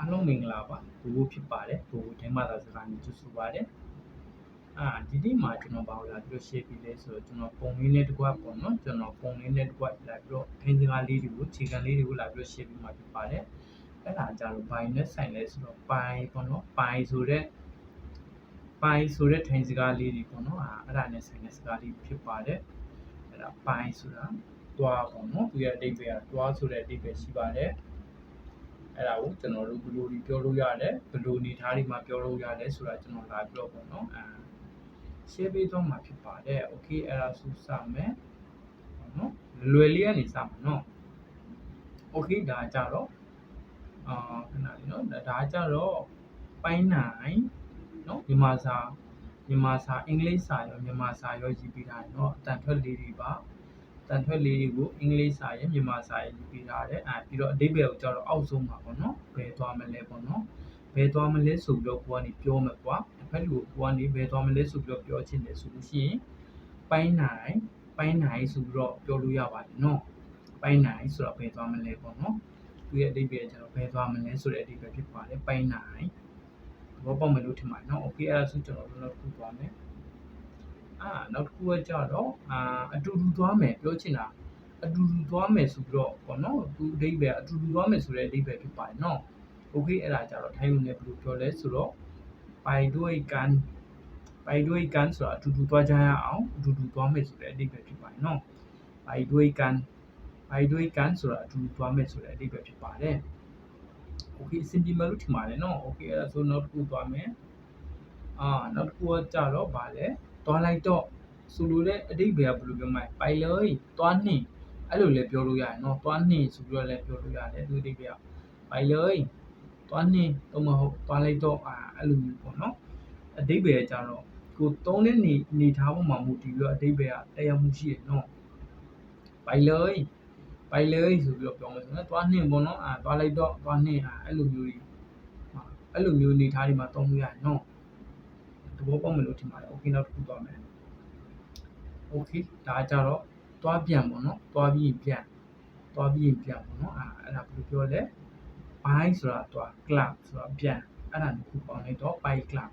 အားလုံးမင်္ဂလာပါဘိုးဘိုးဖြစ်ပါတယ်ဘိုးဘိုးတိုင်းမှာသာစကားနဲ့ကြိုဆိုပါတယ်အာဒီနေ့မှာကျွန်တော်ဘာလို့လာပြီးတော့ share ပေးလဲဆိုတော့ကျွန်တော်ပုံလေးနဲ့တကွပေါ့နော်ကျွန်တော်ပုံလေးနဲ့တကွလာပြီးတော့ခင်းစကားလေးတွေကိုခြေခံလေးတွေကိုလာပြီးတော့ share ပေးမှာဖြစ်ပါတယ်အဲ့ဒါကြတော့ဘိုင်နဲ့ဆိုင်လဲဆိုတော့ဘိုင်ပေါ့နော်ဘိုင်ဆိုတဲ့ဘိုင်ဆိုတဲ့ထိုင်စကားလေးတွေပေါ့နော်အာအဲ့ဒါနဲ့ဆိုင်တဲ့စကားလေးဖြစ်ပါတယ်အဲ့ဒါဘိုင်ဆိုတာတွားပေါ့နော်သူရဲ့အဓိပ္ပာယ်ကတွားဆိုတဲ့အဓိပ္ပာယ်ရှိပါတယ် အဲ့ဒါကိုကျွန်တော်တို့ဘယ်လိုဒီပြောလို့ရတယ်ဘယ်လိုနေသားတွေမှာပြောလို့ရတယ်ဆိုတာကျွန်တော်လာပြီးတော့ပေါ့နော်အာ share ပေးသွားမှာဖြစ်ပါတယ် okay အဲ့ဒါဆိုစမယ်ပေါ့နော်လွယ်လေးကနေစမှာနော် okay ဒါကြတော့အာခဏလေးနော်ဒါကြတော့ပိုင်းနိုင်နော်မြန်မာစာမြန်မာစာအင်္ဂလိပ်စာရောမြန်မာစာရောရေးပေးထားတယ်เนาะအတန်ထွက်လေးတွေပါ တန်ထွက်လေးတွေကိုအင်္ဂလိပ်စာရယ်မြန်မာစာရယ်ရေးပေးထားတယ်အဲပြီးတော့အဓိပ္ပာယ်ကိုကျတော့အောက်ဆုံးပါပေါ့နော်ဘယ်သွားမလဲပေါ့နော်ဘယ်သွားမလဲဆိုပြီးတော့ကိုကနေပြောမယ်ကွာတစ်ဖက်လူကိုကနေဘယ်သွားမလဲဆိုပြီးတော့ပြောချင်တယ်ဆိုလို့ရှိရင်ပိုင်းနိုင်ပိုင်းနိုင်ဆိုပြီးတော့ပြောလို့ရပါတယ်နော်ပိုင်းနိုင်ဆိုတော့ဘယ်သွားမလဲပေါ့နော်သူရဲ့အဓိပ္ပာယ်ကျတော့ဘယ်သွားမလဲဆိုတဲ့အဓိပ္ပာယ်ဖြစ်ပါတယ်ပိုင်းနိုင်ဘောပေါက်မယ်လို့ထင်ပါတယ်နော်โอเคအဲ့ဒါဆိုကျွန်တော်တို့တော့ခုသွားမယ် အာနောက်တစ်ခုကကြတော့အာအတူတူသွားမယ်ပြောချင်တာအတူတူသွားမယ်ဆိုပြီးတော့ပေါ့နော်သူအဓိပ္ပာယ်အတူတူသွားမယ်ဆိုတဲ့အဓိပ္ပာယ်ဖြစ်ပါတယ်နော်โอเคအဲ့ဒါကြတော့ထိုင်းလိုနဲ့ဘယ်လိုပြောလဲဆိုတော့ไปด้วยกันไปด้วยกันဆိုတာအတူတူသွားကြရအောင်အတူတူသွားမယ်ဆိုတဲ့အဓိပ္ပာယ်ဖြစ်ပါတယ်နော်ไปด้วยกันไปด้วยกันဆိုတာအတူတူသွားမယ်ဆိုတဲ့အဓိပ္ပာယ်ဖြစ်ပါတယ်โอเคအဆင်ပြေမယ်လို့ထင်ပါတယ်နော်โอเคအဲ့ဒါဆိုနောက်တစ်ခုသွားမယ်အာနောက်တစ်ခုကကြတော့ဗာလဲ သွားလိုက်တော့ဆိုလိုတဲ့အတိတ်ပဲဘယ်လိုပြောမလဲပိုင်လို့သွားနှင်အဲ့လိုလည်းပြောလို့ရတယ်နော်သွားနှင်ဆိုပြီးတော့လည်းပြောလို့ရတယ်သူအတိတ်ပဲပိုင်လို့သွားနှင်တော့မဟုတ်သွားလိုက်တော့အာအဲ့လိုမျိုးပေါ့နော်အတိတ်ပဲကြတော့ကိုသုံးတဲ့နေနေထားပေါ်မှာမူတည်ပြီးတော့အတိတ်ပဲကတရားမှုရှိတယ်နော်ပိုင်လို့ပိုင်လို့ဆိုပြီးတော့ပြောမယ်ဆိုတော့သွားနှင်ပေါ့နော်အာသွားလိုက်တော့သွားနှင်အာအဲ့လိုမျိုးတွေအဲ့လိုမျိုးနေထားဒီမှာသုံးလို့ရတယ်နော် သဘောပေါက်မယ်လို့ထင်ပါတယ်။ Okay နောက်တစ်ခုသွားမယ်။ Okay ဒါကြတော့သွားပြန်ပေါ့နော်။သွားပြီးပြန်သွားပြီးပြန်ပေါ့နော်။အာအဲ့ဒါဘယ်လိုပြောလဲ။ buy ဆိုတာသွား club ဆိုတာပြန်အဲ့ဒါတစ်ခုပေါင်းလိုက်တော့ buy club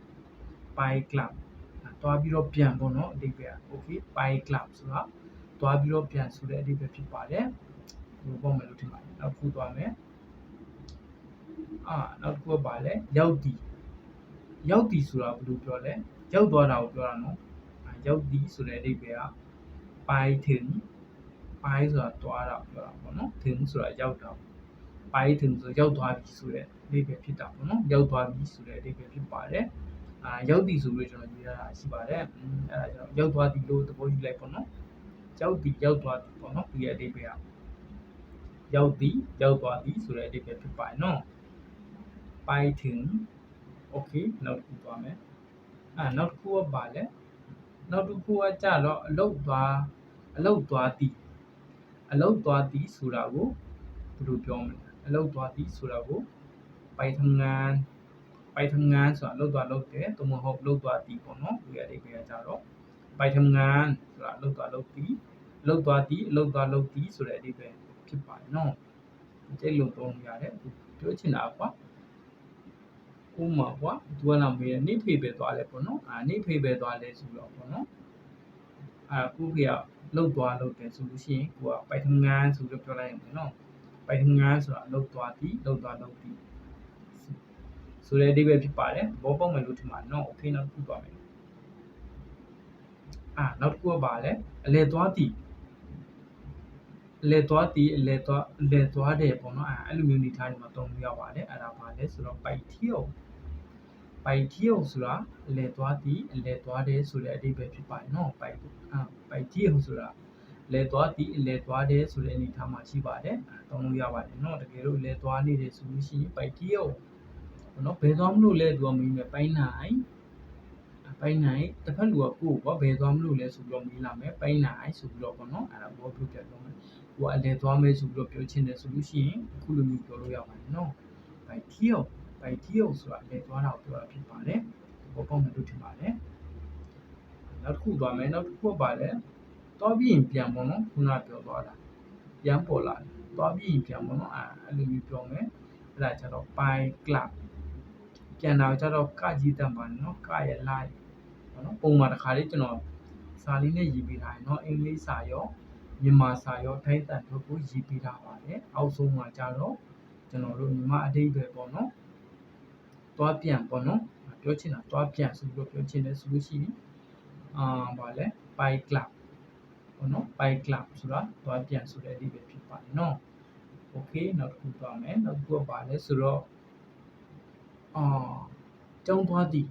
buy club သွားပြီးတော့ပြန်ပေါ့နော်အဓိပ္ပာယ် okay buy club ဆိုတာသွားပြီးတော့ပြန်ဆိုတဲ့အဓိပ္ပာယ်ဖြစ်ပါတယ်။ဘယ်လိုပေါ့မယ်လို့ထင်ပါတယ်။နောက်တစ်ခုသွားမယ်။အာနောက်တစ်ခုကပါလဲရောက်တည် ရောက်တီဆိုတာဘယ်လိုပြောလဲရောက်သွားတာကိုပြောတာနော်ရောက်တီဆိုတဲ့အဓိပ္ပာယ်က pai thin pai ဆိုတာသွားတာပြောတာပေါ့နော် thin ဆိုတာရောက်တာ pai thin ဆိုရောက်သွားပြီဆိုတဲ့အဓိပ္ပာယ်ဖြစ်တာပေါ့နော်ရောက်သွားပြီဆိုတဲ့အဓိပ္ပာယ်ဖြစ်ပါတယ်အာရောက်တီဆိုလို့ကျွန်တော်ယူရတာရှိပါတယ်အဲဒါကျွန်တော်ရောက်သွားတီလို့သဘောယူလိုက်ပေါ့နော်ရောက်တီရောက်သွားတီပေါ့နော်ဒီရဲ့အဓိပ္ပာယ်ကရောက်တီရောက်သွားတီဆိုတဲ့အဓိပ္ပာယ်ဖြစ်ပါတယ်နော် pai thin okay နောက်တစ်ခုသွားမယ်အဲနောက်တစ်ခုကပါလဲနောက်တစ်ခုကကြတော့အလုတ်သွားအလုတ်သွားသည်အလုတ်သွားသည်ဆိုတာကိုဘယ်လိုပြောမလဲအလုတ်သွားသည်ဆိုတာကိုไปทำงานไปทำงานဆိုတာအလုတ်သွားလုပ်တယ်သို့မဟုတ်လုပ်သွားသည်ပေါ့နော်ဒီအဓိပ္ပာယ်ကကြတော့ไปทำงานဆိုတာအလုတ်သွားလုပ်သည်အလုတ်သွားသည်အလုတ်သွားလုပ်သည်ဆိုတဲ့အဓိပ္ပာယ်ဖြစ်ပါတယ်နော်ကျိတ်လို့သုံးရတယ်ပြောချင်တာကွာ ဥမာကွာသူကလာမေးတယ်နေဖေပဲသွားလဲပေါ့နော်အာနေဖေပဲသွားလဲဆိုတော့ပေါ့နော်အာခုဖေကလှုပ်သွားလှုပ်တယ်ဆိုလို့ရှိရင်ကိုကပိုက်ထငန်းဆိုလို့ပြောလိုက်ရင်ပေါ့နော်ပိုက်ထငန်းဆိုတာလှုပ်သွားသည်လှုပ်သွားလှုပ်သည်ဆိုတဲ့အဓိပ္ပာယ်ဖြစ်ပါတယ်ဘောပေါက်မယ်လို့ထင်ပါတယ်နော်โอเคနောက်တစ်ခုသွားမယ်အာနောက်တစ်ခုကပါလဲအလဲသွားသည်လဲသွားသည်လဲသွားလဲသွားတယ်ပေါ့နော်အဲအဲ့လိုမျိုးနေထားနေမှာတုံးလို့ရပါတယ်အဲ့ဒါပါလဲဆိုတော့ပိုက်ထီယုံ ပိုက်ထီယုံဆိုတာလဲသွားသည်လဲသွားတယ်ဆိုတဲ့အဓိပ္ပာယ်ဖြစ်ပါတယ်နော်ပိုက်အာပိုက်ထီယုံဆိုတာလဲသွားသည်လဲသွားတယ်ဆိုတဲ့အနေထားမှာရှိပါတယ်တုံးလို့ရပါတယ်နော်တကယ်လို့လဲသွားနေတယ်ဆိုလို့ရှိရင်ပိုက်ထီယုံနော်ဘယ်သွားမလို့လဲသူကမင်းပဲပိုင်းနိုင်ပိုင်းနိုင်တစ်ဖက်လူကကိုယ့်ဘောဘယ်သွားမလို့လဲဆိုပြီးတော့မေးလာမယ်ပိုင်းနိုင်ဆိုပြီးတော့ပေါ့နော်အဲ့ဒါဘောပြုတ်ပြတော့မယ်ကိုကအလဲသွားမယ်ဆိုပြီးတော့ပြောချင်တယ်ဆိုလို့ရှိရင်အခုလိုမျိုးပြောလို့ရပါတယ်နော်ဘို အဲဒီကြီးအောင်ဆိုတာလဲသွားတာကိုပြောတာဖြစ်ပါတယ်ဘောပေါက်မယ်လို့ထင်ပါတယ်နောက်တစ်ခုသွားမယ်နောက်တစ်ခုပါလဲသွားပြီးရင်ပြန်ပေါ့နော်ခုနပြောသွားတာပြန်ပေါ်လာသွားပြီးရင်ပြန်ပေါ့နော်အဲလိုမျိုးပြောမယ်အဲ့ဒါကျတော့ pi club ပြန်လာကြတော့ကကြီးတန်ပါနော်ကရဲ့ line ပေါ့နော်ပုံမှန်တစ်ခါလေးကျွန်တော်စာလေးနဲ့ရေးပေးထားရင်နော်အင်္ဂလိပ်စာရောမြန်မာစာရောထိုင်းတန်တို့ကိုရေးပေးထားပါတယ်အောက်ဆုံးမှာကြတော့ကျွန်တော်တို့မြန်မာအတိတ်ပဲပေါ့နော် သွားပြန်ပေါ့နော်ပြောချင်တာသွားပြန်ဆိုပြီးတော့ပြောချင်တယ်ဆိုလို့ရှိရင်အာဘာလဲ pi club ပေါ့နော် pi club ဆိုတာသွားပြန်ဆိုတဲ့အဓိပ္ပာယ်ဖြစ်ပါတယ်နော် okay နောက်တစ်ခုသွားမယ်နောက်တစ်ခုကဘာလဲဆိုတော့အာတောင်းသွားသည်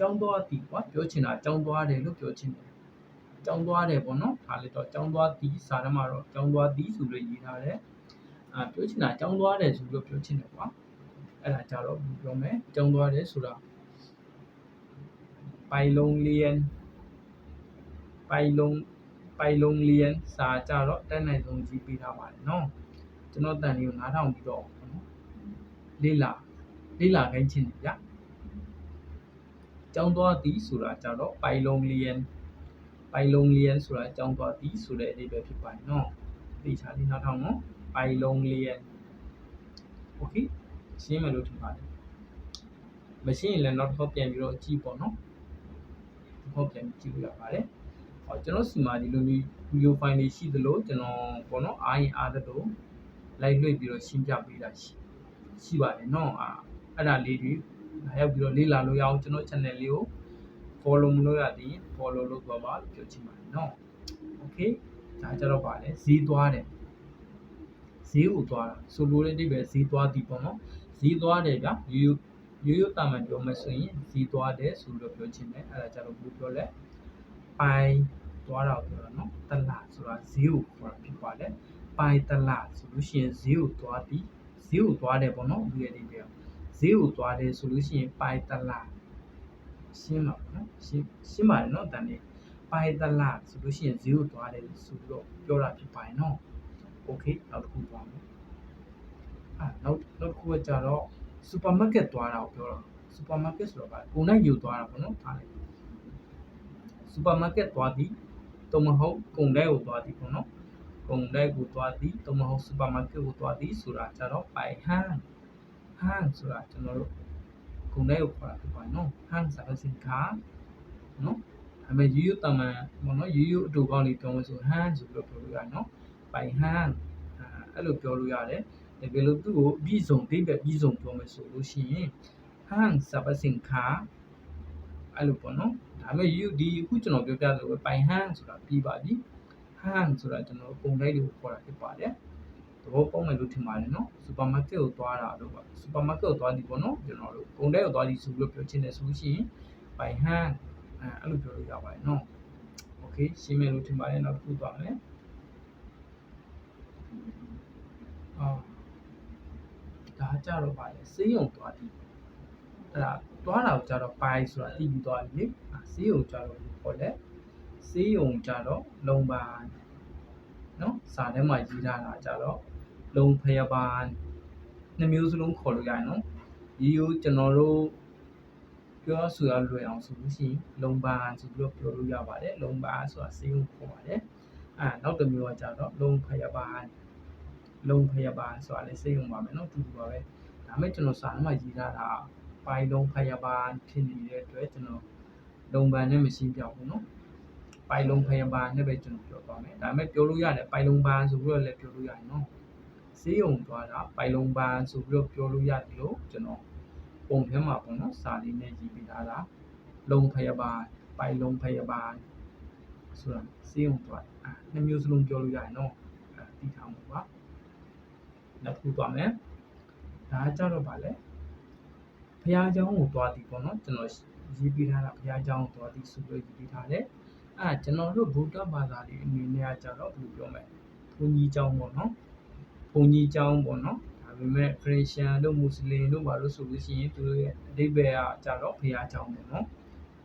တောင်းသွားသည်ကွာပြောချင်တာတောင်းသွားတယ်လို့ပြောချင်တယ်တောင်းသွားတယ်ပေါ့နော်ဒါလည်းတော့တောင်းသွားသည်စာထဲမှာတော့တောင်းသွားသည်ဆိုလို့ရေးထားတယ်အာပြောချင်တာတောင်းသွားတယ်ဆိုလို့ပြောချင်တယ်ကွာ အဲ့ဒါကြတော့ဘယ်ပြောမလဲကျောင်းသွားတယ်ဆိုတာပိုင်လုံးလျန်ပိုင်လုံးပိုင်လုံးလျန်စာကြတော့တက်နိုင်ဆုံးကြည့်ပေးထားပါတယ်နော်ကျွန်တော်တန်လေးကိုနားထောင်ပြီးတော့ပေါ့နော်လေ့လာလေ့လာခိုင်းချင်တယ်ဗျကျောင်းသွားသည်ဆိုတာကြတော့ပိုင်လုံးလျန်ပိုင်လုံးလျန်ဆိုတာကျောင်းသွားသည်ဆိုတဲ့အဓိပ္ပာယ်ဖြစ်ပါတယ်နော်သိချာလေးနားထောင်နော်ပိုင်လုံးလျန်โอเค ရှင်းမယ်လို့ထင်ပါတယ်မရှင်းရင်လည်းနောက်တစ်ခေါက်ပြန်ပြီးတော့ကြည့်ပေါ့နော်တစ်ခေါက်ပြန်ကြည့်လို့ရပါတယ်ဟောကျွန်တော်စီမှာဒီလိုမျိုး video file တွေရှိသလိုကျွန်တော်ပေါ့နော်အားရင်အားသလို live လွှင့်ပြီးတော့ရှင်းပြပေးတာရှိရှိပါတယ်နော်အဲ့ဒါလေးတွေရောက်ပြီးတော့လေ့လာလို့ရအောင်ကျွန်တော် channel လေးကို follow မလုပ်ရသေးရင် follow လုပ်သွားပါလို့ပြောချင်ပါတယ်နော် okay ဒါကြတော့ပါလေဈေးသွားတယ်ဈေးကိုသွားတာဆိုလိုတဲ့အိဗယ်ဈေးသွားသည်ပေါ့နော် ဈေးသွားတယ်ဗျရိုးရိုးရိုးတာမှန်ပြောမယ်ဆိုရင်ဈေးသွားတယ်ဆိုလို့ပြောချင်တယ်အဲ့ဒါကြတော့ဘယ်လိုပြောလဲပိုင်သွားတာကိုပြောတာနော်တလဆိုတာဈေးကိုခေါ်တာဖြစ်ပါတယ်ပိုင်တလဆိုလို့ရှိရင်ဈေးကိုသွားသည်ဈေးကိုသွားတယ်ပေါ့နော်လူရဲ့ဒီပြောဈေးကိုသွားတယ်ဆိုလို့ရှိရင်ပိုင်တလရှင်းပါဘောနော်ရှင်းရှင်းပါတယ်နော်တန်လေးပိုင်တလဆိုလို့ရှိရင်ဈေးကိုသွားတယ်ဆိုပြီးတော့ပြောတာဖြစ်ပါတယ်နော်โอเคနောက်တစ်ခုသွားမယ် အာနောက်နောက်တစ်ခုကကြတော့စူပါမားကတ်သွားတာကိုပြောတာစူပါမားကတ်ဆိုတော့ဗာကိုနိုင်ယူသွားတာပေါ့နော်ထားလိုက်စူပါမားကတ်သွားသည်တုံမဟုတ်ကုန်တိုက်ကိုသွားသည်ပေါ့နော်ကုန်တိုက်ကိုသွားသည်တုံမဟုတ်စူပါမားကတ်ကိုသွားသည်ဆိုတာကြတော့ပိုင်ဟန်းဟန်းဆိုတာကျွန်တော်တို့ကုန်တိုက်ကိုခေါ်တာဖြစ်ပါတယ်နော်ဟန်းစာစင်ကာနော်အမေယူယူတမန်ပေါ့နော်ယူယူအတူကောင်းလေးပြောလို့ဆိုဟန်းဆိုပြီးတော့ပြောလို့ရတယ်နော်ပိုင်ဟန်းအဲ့လိုပြောလို့ရတယ် တကယ်လို့သူ့ကိုပြီးဆုံးဒိဗ္ဗပြီးဆုံးပြောမယ်ဆိုလို့ရှိရင်ဟန်းစပစင်ခါအဲ့လိုပေါ့နော်ဒါပေမဲ့ you ဒီအခုကျွန်တော်ပြောပြသလိုပဲပိုင်ဟန်းဆိုတာပြီးပါပြီဟန်းဆိုတာကျွန်တော်ပုံလိုက်တွေကိုခေါ်တာဖြစ်ပါတယ်သဘောပေါက်မယ်လို့ထင်ပါတယ်နော်စူပါမားကတ်ကိုသွားတာလို့ပါစူပါမားကတ်ကိုသွားသည်ပေါ့နော်ကျွန်တော်တို့ကုန်တဲ့ကိုသွားသည်ဆိုပြီးပြောချင်တယ်ဆိုလို့ရှိရင်ပိုင်ဟန်းအဲ့လိုပြောလို့ရပါတယ်နော်โอเคရှင်းမယ်လို့ထင်ပါတယ်နောက်တစ်ခုသွားမယ်အော်ဒါ ကြတော့ပါလေစေးရုံသွားသည်အဲ့ဒါသွားတာကိုကြတော့ပိုင်ဆိုတာတီးပြီးသွားပြီလေစေးရုံကြတော့ခေါ်လဲစေးရုံကြတော့လုံပါနော်စာထဲမှာရေးထားတာကြတော့လုံဖယပါနှစ်မျိုးစလုံးခေါ်လို့ရတယ်နော်ရီယိုကျွန်တော်တို့ပြောဆိုရလွယ်အောင်ဆိုလို့ရှိရင်လုံပါဆိုပြီးတော့ပြောလို့ရပါတယ်လုံပါဆိုတာစေးရုံခေါ်ပါတယ်အဲနောက်တစ်မျိုးကကြတော့လုံဖယပါ လုံးဖရက်ပါဆိုတာလည်းစိတ်ုံပါမယ်နော်တူတူပါပဲဒါမဲ့ကျွန်တော်စာထဲမှာရေးထားတာပိုင်းလုံးဖရက်ပါဖြစ်နေတဲ့အတွက်ကျွန်တော်လုံပန်နဲ့မရှိပြဘူးနော်ပိုင်လုံးဖယပါနဲ့ပဲကျွန်တော်ပြောသွားမယ်ဒါပေမဲ့ပြောလို့ရတယ်ပိုင်လုံးပန်းဆိုပြီးတော့လည်းပြောလို့ရတယ်နော်စေးုံသွားတာပိုင်လုံးပန်းဆိုပြီးတော့ပြောလို့ရတယ်လို့ကျွန်တော်ပုံထဲမှာပေါ့နော်စာလေးနဲ့ရေးပေးထားတာလုံဖယပါပိုင်လုံးဖယပါဆိုတာစေးုံသွားအဲနှစ်မျိုးစလုံးပြောလို့ရတယ်နော်အဲသိထားမှာပါ နောက်တစ်ခုသွားမယ်ဒါကြတော့ဗာလဲဘုရားကျောင်းကိုသွားသည်ပေါ့နော်ကျွန်တော်ရေးပြထားတာဘုရားကျောင်းကိုသွားသည်ဆိုပြီးရေးပြထားတယ်အဲကျွန်တော်တို့ဗုဒ္ဓဘာသာတွေအနေနဲ့ကကြတော့ဘယ်လိုပြောမလဲဘုန်းကြီးကျောင်းပေါ့နော်ဘုန်းကြီးကျောင်းပေါ့နော်ဒါပေမဲ့ခရစ်ယာန်တို့မွတ်စလင်တို့ဘာလို့ဆိုလို့ရှိရင်သူတို့ရဲ့အဓိပ္ပာယ်ကကြတော့ဘုရားကျောင်းပေါ့နော်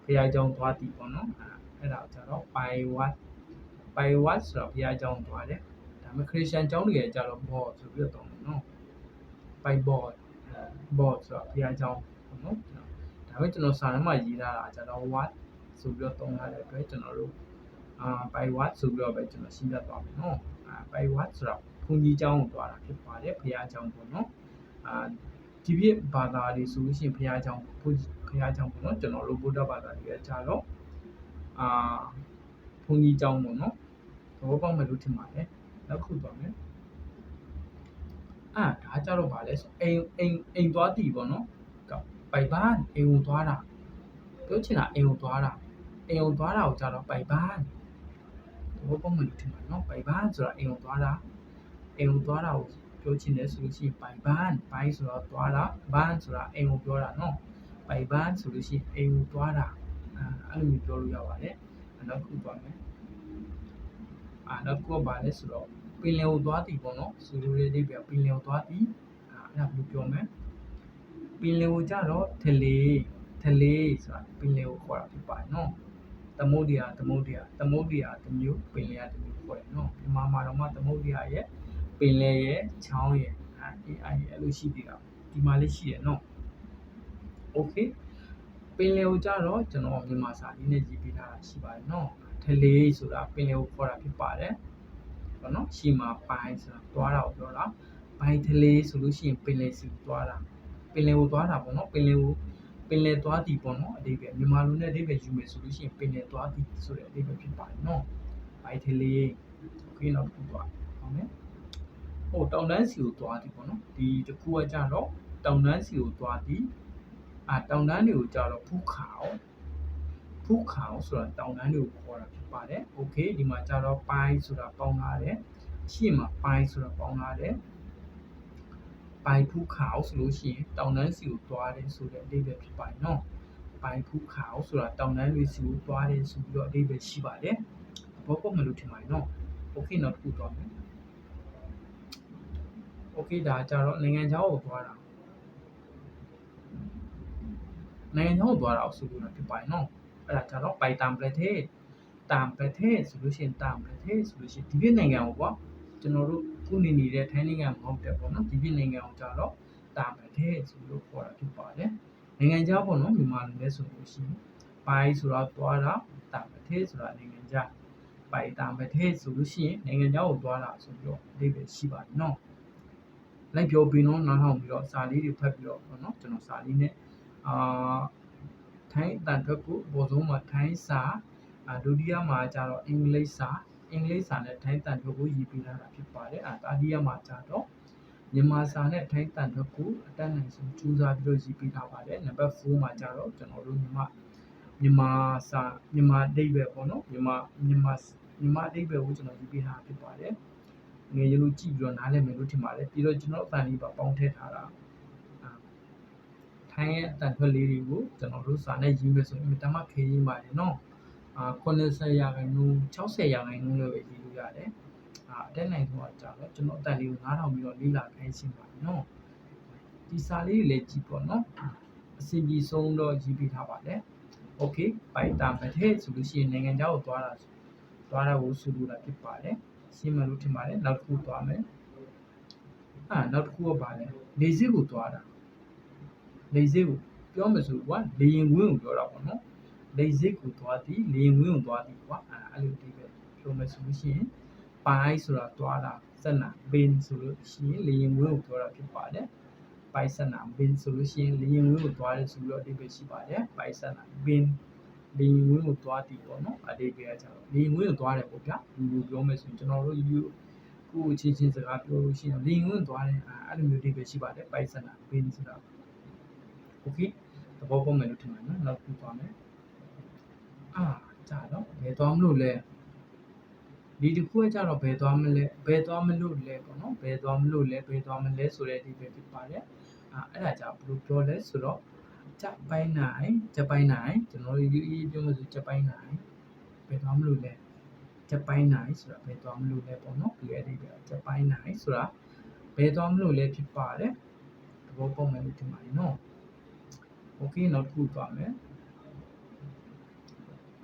ဘုရားကျောင်းသွားသည်ပေါ့နော်အဲအဲ့ဒါကြတော့ by what by what ဆိုတော့ဘုရားကျောင်းသွားတယ်ဒါပေ မဲ့ခရစ်ယာန်ကျောင်းတွေကြတော့ဘောဆိုပြီးတော့တောင်းတယ်နော် by board board ဆိုတာဘုရားကျောင်းပေါ့နော်ဒါပေမဲ့ကျွန်တော်စာထဲမှာရေးထားတာကျတော့ what ဆိုပြီးတော့တုံးထားတဲ့အတွက်ကျွန်တော်တို့အာ by what ဆိုပြီးတော့ပဲကျွန်တော်ရှင်းပြသွားမယ်နော်အာ by what ဆိုတော့ဘုန်းကြီးကျောင်းကိုသွားတာဖြစ်ပါတယ်ဘုရားကျောင်းပေါ့နော်အာဒီပြည့်ဘာသာလေးဆိုလို့ရှိရင်ဘုရားကျောင်းဘုဘုရားကျောင်းပေါ့နော်ကျွန်တော်တို့ဗုဒ္ဓဘာသာတွေကကြတော့အာဘုန်းကြီးကျောင်းပေါ့နော်သဘောပေါက်မယ်လို့ထင်ပါတယ် နောက်ခုသွားမယ်အာဒါကြတော့ဗာလဲဆိုအိမ်အိမ်အိမ်သွားတည်ပေါ့နော်ပိုက်ပန်းအိမ်ဝင်သွားတာပြောချင်တာအိမ်ဝင်သွားတာအိမ်ဝင်သွားတာကိုကြတော့ပိုက်ပန်းသဘောပေါက်မယ်လို့ထင်ပါတယ်နော်ပိုက်ပန်းဆိုတာအိမ်ဝင်သွားတာအိမ်ဝင်သွားတာကိုပြောချင်တယ်ဆိုလို့ရှိရင်ပိုင်ပန်းဘိုင်းဆိုတော့သွားတာဘန်းဆိုတာအိမ်ကိုပြောတာနော်ပိုင်ပန်းဆိုလို့ရှိရင်အိမ်ကိုသွားတာအဲအဲ့လိုမျိုးပြောလို့ရပါတယ်နောက်ခုသွားမယ် အာနောက်ခုကဘာလဲဆိုတော့ပင်လယ်ကိုသွားတည်ပေါ့နော်ဆိုလိုတဲ့အိပြပင်လယ်ကိုသွားတည်အဲ့ဒါဘယ်လိုပြောမလဲပင်လယ်ကိုကြတော့ထလေထလေဆိုတာပင်လယ်ကိုခေါ်တာဖြစ်ပါတယ်နော်သမုဒ္ဒရာသမုဒ္ဒရာသမုဒ္ဒရာတစ်မျိုးပင်လယ်ကတစ်မျိုးခေါ်တယ်နော်မြန်မာမှာတော့မှသမုဒ္ဒရာရဲ့ပင်လယ်ရဲ့ချောင်းရဲ့အဲ AI ရဲ့အဲ့လိုရှိသေးတာဒီမှာလေးရှိရနော် Okay ပင်လယ်ကိုကြတော့ကျွန်တော်မြန်မာစာလေးနဲ့ရေးပေးထားတာရှိပါတယ်နော် ထလေဆိုတာပင်လယ်ကိုခေါ်တာဖြစ်ပါတယ်ဘောနော်ရှီမှာပိုင်းဆိုတာသွားတာကိုပြောတာပိုင်းထလေဆိုလို့ရှိရင်ပင်လယ်စီသွားတာပင်လယ်ကိုသွားတာပေါ့နော်ပင်လယ်ကိုပင်လယ်သွားသည်ပေါ့နော်အဓိပ္ပာယ်မြန်မာလိုနဲ့အဓိပ္ပာယ်ယူမယ်ဆိုလို့ရှိရင်ပင်လယ်သွားသည်ဆိုတဲ့အဓိပ္ပာယ်ဖြစ်ပါတယ်နော်ပိုင်းထလေ Okay နောက်တစ်ခုသွားဟုတ်မယ်ဟိုတောင်တန်းစီကိုသွားသည်ပေါ့နော်ဒီတစ်ခုကကြတော့တောင်တန်းစီကိုသွားသည်အာတောင်တန်းတွေကိုကြတော့ဖူးခါအောင် ဖူးခေါင်ဆိုတာတောင်တန်းတွေကိုခေါ်တာဖြစ်ပါတယ်။ Okay ဒီမှာကျတော့ pi ဆိုတာပေါင်းထားတယ်။ရှေ့မှာ pi ဆိုတာပေါင်းထားတယ်။ pi ဖူးခေါင်ဆိုလို့ရှိရင်တောင်တန်းစီကိုသွားတယ်ဆိုတဲ့အဓိပ္ပာယ်ဖြစ်ပါတယ်နော်။ pi ဖူးခေါင်ဆိုတာတောင်တန်းတွေစီကိုသွားတယ်ဆိုပြီးတော့အဓိပ္ပာယ်ရှိပါတယ်။ဘောပေါက်မလို့ထင်ပါတယ်နော်။ Okay နောက်တစ်ခုသွားမယ်။ Okay ဒါကျတော့နိုင်ငံခြားကိုသွားတာနိုင်ငံခြားကိုသွားတာဆိုလို့ဖြစ်ပါတယ်နော်။ အဲ့ဒါကြတော့ Python Platet တမ်ပထေဆိုလို့ရှိရင်တမ်ပထေဆိုလို့ရှိရင်ဒီပြည်နိုင်ငံကိုပေါ့ကျွန်တော်တို့ခုနေနေတဲ့ထိုင်းနိုင်ငံမဟုတ်တယ်ပေါ့နော်ဒီပြည်နိုင်ငံကိုကြတော့တမ်ပထေဆိုလို့ခေါ်တာဖြစ်ပါတယ်နိုင်ငံခြားပေါ့နော်မြန်မာလူလည်းဆိုလို့ရှိရင်ပိုင်ဆိုတော့သွားတာတမ်ပထေဆိုတာနိုင်ငံခြားပိုင်တမ်ပထေဆိုလို့ရှိရင်နိုင်ငံခြားကိုသွားတာဆိုပြီးတော့အသေးပဲရှိပါတယ်နော်လိုက်ပြောပြီးတော့နောက်ထောင်ပြီးတော့စာလေးတွေဖတ်ပြီးတော့ပေါ့နော်ကျွန်တော်စာလေးနဲ့အာ ထိုင်းအတန်ထွက်ကိုအပေါ်ဆုံးမှာထိုင်းစာအာဒုတိယမှာကျတော့အင်္ဂလိပ်စာအင်္ဂလိပ်စာနဲ့ထိုင်းတန်ထွက်ကိုရေးပေးထားတာဖြစ်ပါတယ်အာတာတိယမှာကျတော့မြန်မာစာနဲ့ထိုင်းတန်ထွက်ကိုအတတ်နိုင်ဆုံးကြိုးစားပြီးတော့ရေးပေးထားပါတယ်နံပါတ်4မှာကျတော့ကျွန်တော်တို့မြန်မာမြန်မာစာမြန်မာအဓိပ္ပာယ်ပေါ့နော်မြန်မာမြန်မာမြန်မာအဓိပ္ပာယ်ကိုကျွန်တော်ရေးပေးထားဖြစ်ပါတယ်ငယ်ရလို့ကြည့်ပြီးတော့နားလည်မယ်လို့ထင်ပါတယ်ပြီးတော့ကျွန်တော်အတန်လေးပါပေါင်းထည့်ထားတာ ထိုင်းရဲ့အတန်ထွက်လေးတွေကိုကျွန်တော်တို့စာနဲ့ရေးမယ်ဆိုရင်အင်တာမခေးရေးပါတယ်နော်အာ80ရာခိုင်နှုန်း60ရာခိုင်နှုန်းလည်းပဲရေးလို့ရတယ်အာအတက်နိုင်ဆုံးကကြာတော့ကျွန်တော်အတန်လေးကိုနားထောင်ပြီးတော့လေ့လာခိုင်းရှင်းပါတယ်နော်ဒီစာလေးတွေလည်းကြည့်ပေါ့နော်အစီအပြီးဆုံးတော့ရေးပြထားပါတယ်โอเคပိုက်တာမထဲဆိုလို့ရှိရင်နိုင်ငံခြားကိုသွားတာသွားတာကိုဆိုလိုတာဖြစ်ပါတယ်ရှင်းမှလို့ထင်ပါတယ်နောက်တစ်ခုသွားမယ်အာနောက်တစ်ခုကပါလဲလေစစ်ကိုသွားတာ လေစစ်ကိုပြောမယ်ဆိုကွာလေရင်ဝင်းကိုပြောတာပေါ့နော်လေစစ်ကိုသွားသည်လေရင်ဝင်းကိုသွားသည်ကွာအဲအဲ့လိုဒီပဲပြောမယ်ဆိုလို့ရှိရင်ပိုင်းဆိုတာသွားတာစက်နာဘင်းဆိုလို့ရှိရင်လေရင်ဝင်းကိုပြောတာဖြစ်ပါတယ်ပိုက်စနာဘင်းဆိုလို့ရှိရင်လေရင်ဝင်းကိုသွားတယ်ဆိုပြီးတော့အဓိပ္ပာယ်ရှိပါတယ်ပိုက်စနာဘင်းလေရင်ဝင်းကိုသွားတည်ပေါ့နော်အဓိပ္ပာယ်ကကျတော့လေရင်ဝင်းကိုသွားတယ်ပေါ့ဗျာလူလူပြောမယ်ဆိုရင်ကျွန်တော်တို့ယူကိုယ်ချင်းချင်းစကားပြောလို့ရှိရင်လေရင်ဝင်းသွားတယ်အဲ့လိုမျိုးအဓိပ္ပာယ်ရှိပါတယ်ပိုက်စနာဘင်းဆိုတာ okay သဘောပေါက်မယ်လို့ထင်ပါတယ်နော်နောက်ပြီးသွားမယ်အာကြာတော့ဘယ်သွားမလို့လဲဒီတစ်ခုကကြတော့ဘယ်သွားမလဲဘယ်သွားမလို့လဲပေါ့နော်ဘယ်သွားမလို့လဲဘယ်သွားမလဲဆိုတဲ့အဓိပ္ပာယ်ဖြစ်ပါတယ်အာအဲ့ဒါကြောင့်ဘယ်လိုပြောလဲဆိုတော့ဂျပန်နိုင်ဂျပန်နိုင်ကျွန်တော်တို့ UE ပြောမှဆိုဂျပန်နိုင်ဘယ်သွားမလို့လဲဂျပန်နိုင်ဆိုတာဘယ်သွားမလို့လဲပေါ့နော်ဒီအဓိပ္ပာယ်ဂျပန်နိုင်ဆိုတာဘယ်သွားမလို့လဲဖြစ်ပါတယ်သဘောပေါက်မယ်လို့ထင်ပါတယ်နော် โอเคနောက်တစ်ခုသွားမယ်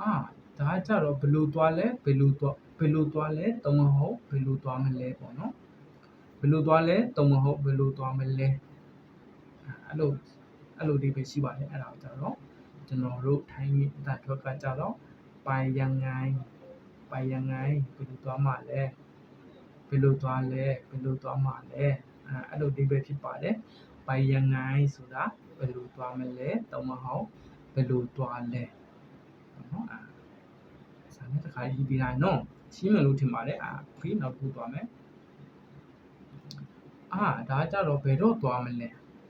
အာဒါကြတော့ဘယ်လိုသွားလဲဘယ်လိုသွားဘယ်လိုသွားလဲတုံးမဟုတ်ဘယ်လိုသွားမလဲပေါ့နော်ဘယ်လိုသွားလဲတုံးမဟုတ်ဘယ်လိုသွားမလဲအဲ့လိုအဲ့လိုဒီပဲရှိပါတယ်အဲ့ဒါကြတော့ကျွန်တော်တို့ထိုင်းအတာထွက်ကကြတော့ไปยังไงไปยังไงဘယ်လိုသွားမှာလဲဘယ်လိုသွားလဲဘယ်လိုသွားမှာလဲအဲ့လိုဒီပဲဖြစ်ပါတယ် ไปยังไงဆိုတာ ဘယ်လိုသွားမလဲသုံးမဟုတ်ဘယ်လိုသွားလဲနော်အာဆာနဲ့တခါရေးပြီးတာနော်ရှင်းမလို့ထင်ပါတယ်အာခွေးနောက်ခုသွားမယ်အာဒါကြတော့ဘယ်တော့သွားမလဲ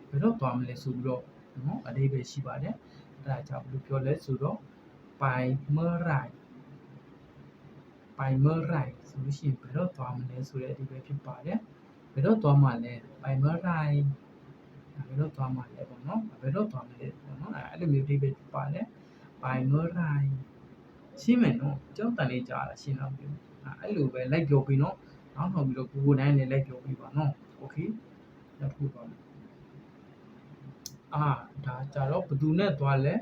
ဘယ်တော့သွားမလဲဆိုပြီးတော့နော်အသေးပဲရှိပါတယ်အဲ့ဒါကြောင့်ဘယ်လိုပြောလဲဆိုတော့ပိုင်မရိုင်ပိုင်မရိုင်ဆိုလို့ရှိရင်ဘယ်တော့သွားမလဲဆိုတဲ့အဓိပ္ပာယ်ဖြစ်ပါတယ်ဘယ်တော့သွားမှလဲပိုင်မရိုင် ဘယ်တော့သွားမှလဲပေါ့နော်ဘယ်တော့သွားမလဲပေါ့နော်အဲ့လိုမျိုးအသေးပဲဖြစ်ပါတယ်ไปเมื่อไหร่ရှင်းမယ်နော်ကျောင်းတန်လေးကြားတာရှင်းတော့ပြီအဲ့လိုပဲလိုက်ပြောပြီးနော်နောက်ထောင်ပြီးတော့ Google တိုင်းလည်းလိုက်ပြောပြီးပါနော် Okay နောက်တစ်ခုပါမယ်အာဒါကြတော့ဘယ်သူနဲ့သွားလဲ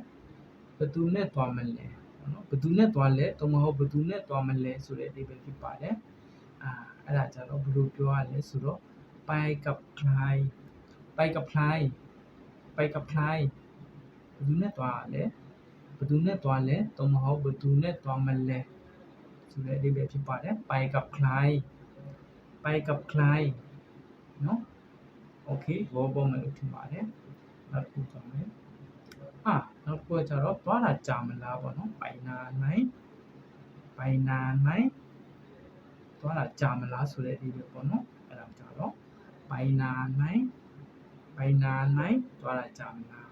ဘယ်သူနဲ့သွားမလဲနော်ဘယ်သူနဲ့သွားလဲတော့မဟုတ်ဘယ်သူနဲ့သွားမလဲဆိုတဲ့အဓိပ္ပာယ်ဖြစ်ပါတယ်အာအဲ့ဒါကြတော့ဘယ်လိုပြောရလဲဆိုတော့ไปกับใคร ไปกับใครไปกับใครဘယ်သူနဲ့သွားလဲဘယ်သူနဲ့သွားလဲတော့မဟုတ်ဘယ်သူနဲ့သွားမလဲဆိုတဲ့အဓိပ္ပာယ်ဖြစ်ပါတယ်ไปกับใครไปกับใครနော်โอเคဘောပေါ်မယ်လို့ထင်ပါတယ်နောက်တစ်ခုသွားမယ်อ่ะနောက်တစ်ခုကကျတော့သွားတာကြာမလားပေါ့နော်ပိုင်နာနိုင်ပိုင်နာနိုင်သွားတာကြာမလားဆိုတဲ့အဓိပ္ပာယ်ပေါ့နော်အဲ့ဒါကြတော့ပိုင်နာနိုင် ပိုင်နာနိုင်သွားတာကြာမလား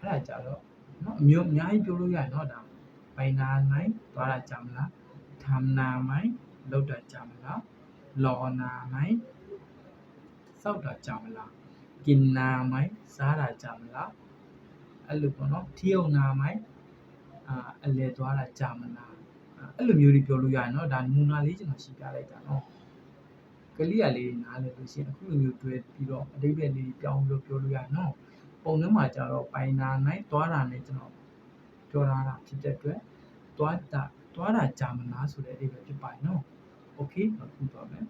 အဲ့ဒါကြတော့နော်အမျိုးအများကြီးပြောလို့ရတယ်နော်ဒါပိုင်နာနိုင်သွားတာကြာမလားทำนาไหมလောက်တာကြာမလားรอนาไหมစောက်တာကြာမလားกินนาไหมစားတာကြာမလားအဲ့လိုပေါ့နော်ထီယုံနာไหมအာအလဲသွားတာကြာမလားအဲ့လိုမျိုးတွေပြောလို့ရတယ်နော်ဒါနမူနာလေးကျွန်တော်ရှင်းပြလိုက်တာနော် ကလေးရလေးနားလည်လို့ရှိရင်အခုလိုမျိုးတွေ့ပြီးတော့အတိတ်ပဲလေးပြောင်းလို့ပြောလို့ရတယ်နော်ပုံထဲမှာကျတော့ပိုင်နာနိုင်သွားတာနဲ့ကျွန်တော်ပြောထားတာဖြစ်တဲ့အတွက်သွားတာသွားတာကြာမလားဆိုတဲ့အဓိပ္ပာယ်ဖြစ်ပါတယ်နော်โอเคနောက်ခုသွားမယ်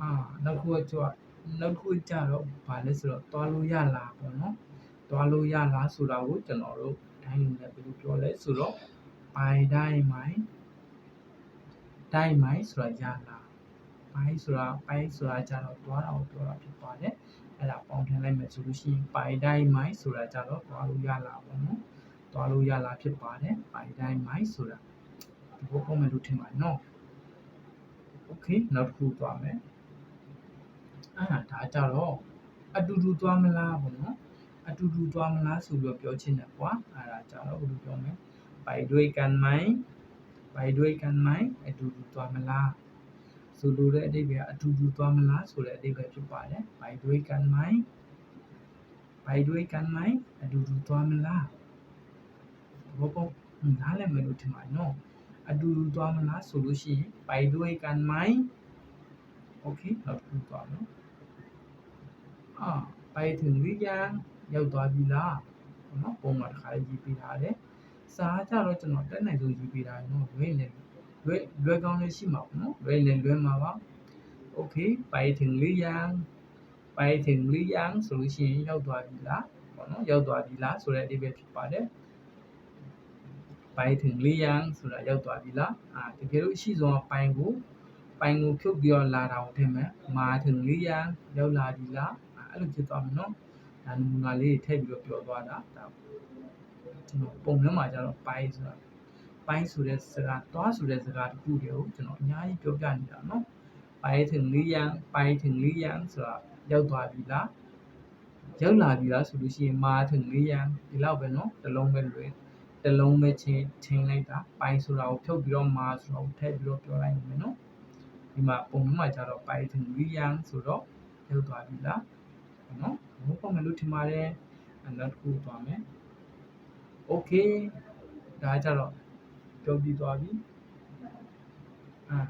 အာနောက်ခုကကျတော့နောက်ခုကျတော့ဗာလဲဆိုတော့သွားလို့ရလားပေါ့နော်သွားလို့ရလားဆိုတာကိုကျွန်တော်တို့တိုင်းနေဘယ်လိုပြောလဲဆိုတော့ပိုင်တိုင်းမိုင်းတိုင်းမိုင်းဆိုတာရလား း pi ဆိုတာ pi ဆိုတာကြတော့သွားတာကိုပြောတာဖြစ်ပါတယ်အဲ့ဒါပေါင်းထည့်လိုက်မယ်ဆိုလို့ရှိရင် pi dai ဆိုတာကြတော့သွားလို့ရလာပါဘူးသွားလို့ရလာဖြစ်ပါတယ် pi dai ဆိုတာဒီဘုတ်ပုံမှန်လို့ထင်ပါတယ်နော် okay နောက်တစ်ခုသွားမယ်အာဒါကြတော့အတူတူသွားမလားပေါ့နော်အတူတူသွားမလားဆိုပြီးပြောချင်တယ်ကွာအဲ့ဒါကြတော့ဘယ်လိုပြောမလဲ by doing can mine by doing can mine အတူတူသွားမလား ဆိုလိုတဲ့အဓိပ္ပာယ်အတူတူသွားမလားဆိုတဲ့အဓိပ္ပာယ်ဖြစ်ပါတယ်ไปด้วยกันไหมไปด้วยกันไหมအတူတူသွားမလားဘောပေါ့နားလည်မယ်လို့ထင်ပါတယ်နော်အတူတူသွားမလားဆိုလို့ရှိရင်ไปด้วยกันไหมโอเคနောက်တစ်ခုသွားမယ်အာไปถึงหรือยังရောက်သွားပြီလားပေါ့နော်ပုံမှာတစ်ခါလေးရေးပေးထားတယ်စာကြတော့ကျွန်တော်တက်နိုင်ဆုံးရေးပေးထားတယ်နော်လွယ်နေ လွယ်လွယ်ကောင်းလေးရှိမှာပေါ့နော်လွယ်နေလွယ်မှာပါโอเคไปถึงหรือยังไปถึงหรือยังဆိုလို့ရှိရင်ရောက်သွားပြီလားပေါ့နော်ရောက်သွားပြီလားဆိုတဲ့အဓိပ္ပာယ်ဖြစ်ပါတယ်ไปถึงหรือยังဆိုတာရောက်သွားပြီလားအာတကယ်လို့ရှိဆုံးကပိုင်ကိုပိုင်ကိုဖြုတ်ပြီးတော့လာတာကိုထင်မယ်မာถึงหรือยังရောက်လာပြီလားအဲ့လိုဖြစ်သွားမယ်နော်ဒါနမူနာလေးထည့်ပြီးတော့ပြောသွားတာဒါကျွန်တော်ပုံထဲမှာကျတော့ပိုင်းဆိုတာ ပိုင်းဆိုတဲ့စကားသွားဆိုတဲ့စကားတစ်ခုတည်းကိုကျွန်တော်အများကြီးပြောပြနေတာနော်ပိုင်ထင်လေးရန်ပိုင်ထင်လေးရန်ဆိုတာရောက်သွားပြီလားရောက်လာပြီလားဆိုလို့ရှိရင်မာထင်လေးရန်ဒီလောက်ပဲနော်တစ်လုံးပဲလွယ်တစ်လုံးပဲချင်းချင်းလိုက်တာပိုင်ဆိုတာကိုဖြုတ်ပြီးတော့မာဆိုတာကိုထည့်ပြီးတော့ပြောလိုက်မယ်နော်ဒီမှာပုံမှန်မှာကြတော့ပိုင်ထင်လေးရန်ဆိုတော့ရောက်သွားပြီလားနော်ဘုံပေါ်မှာလို့ထင်ပါတယ်နောက်တစ်ခုသွားမယ် okay ဒါကြတော့ ပြောပြီးသွားပြီအာ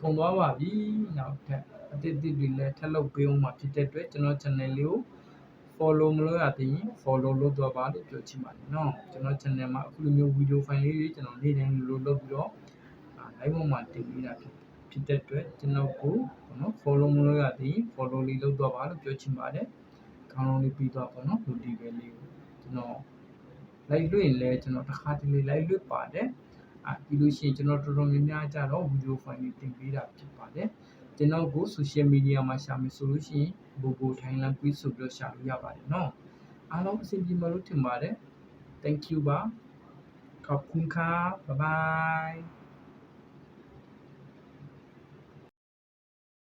ကုန်သွားပါပြီနောက်ထပ်အတိတ်တွေလည်းထပ်လုပ်ပေးအောင်မှာဖြစ်တဲ့အတွက်ကျွန်တော် channel လေးကို follow မလုပ်ရသေးရင် follow လုပ်တော့ပါလို့ပြောချင်ပါတယ်เนาะကျွန်တော် channel မှာအခုလိုမျိုး video file လေးတွေကျွန်တော်နေ့တိုင်းလိုလုပ်ပြီးတော့ live ပေါ်မှာတင်ပေးတာဖြစ်ဖြစ်တဲ့အတွက်ကျွန်တော်ကိုနော် follow မလုပ်ရသေးရင် follow လေးလုပ်တော့ပါလို့ပြောချင်ပါတယ်ခေါင်းလုံးလေးပြီးတော့ပေါ့နော်လူဒီပဲလေးကိုကျွန်တော် live လွှင့်ရင်လည်းကျွန်တော်တစ်ခါတလေ live လွှင့်ပါတယ်အာပြီးလို့ရှိရင်ကျွန်တော်တော်တော်များများကြတော့ video file လေးတင်ပေးတာဖြစ်ပါတယ် ကျွန်တော်ကို social media မှာရှာမယ်ဆိုလို့ရှိရင် Bobo Thailand quiz ဆိုပြီးတော့ရှာလို့ရပါတယ်เนาะအားလုံးအဆင်ပြေမှာလို့ထင်ပါတယ် thank you ပါขอบคุณครับบ๊ายบาย